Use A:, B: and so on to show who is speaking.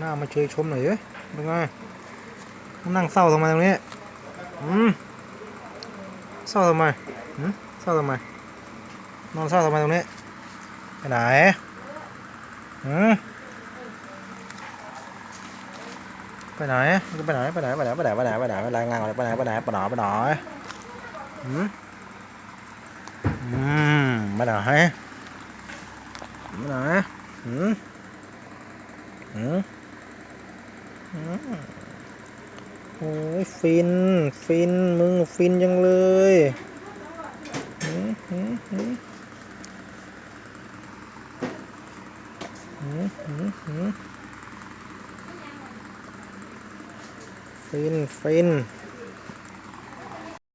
A: หน้ามาเชยชมหน่อยเว้ยเป็นไงนั่งเศร้าทำไมตรงนี้อืมเศร้าทำไมอืมเศร้าทำไมนอนเศร้าทำไมตรงนี้ไปไหนอืมไปไหนมึงจะไปไหนไปไหนไปไหนไปไหนไปไหนไปไหนไปรายงานอะไรไปไหนไปไหนไปไหนไปไหนอืมอืมไปไหนไปไหนอืมอืมอืม โอ้ยฟิน ฟิน มึงฟินยังเลยหืมหืมหืมหืมหืมหืมฟิน ฟิน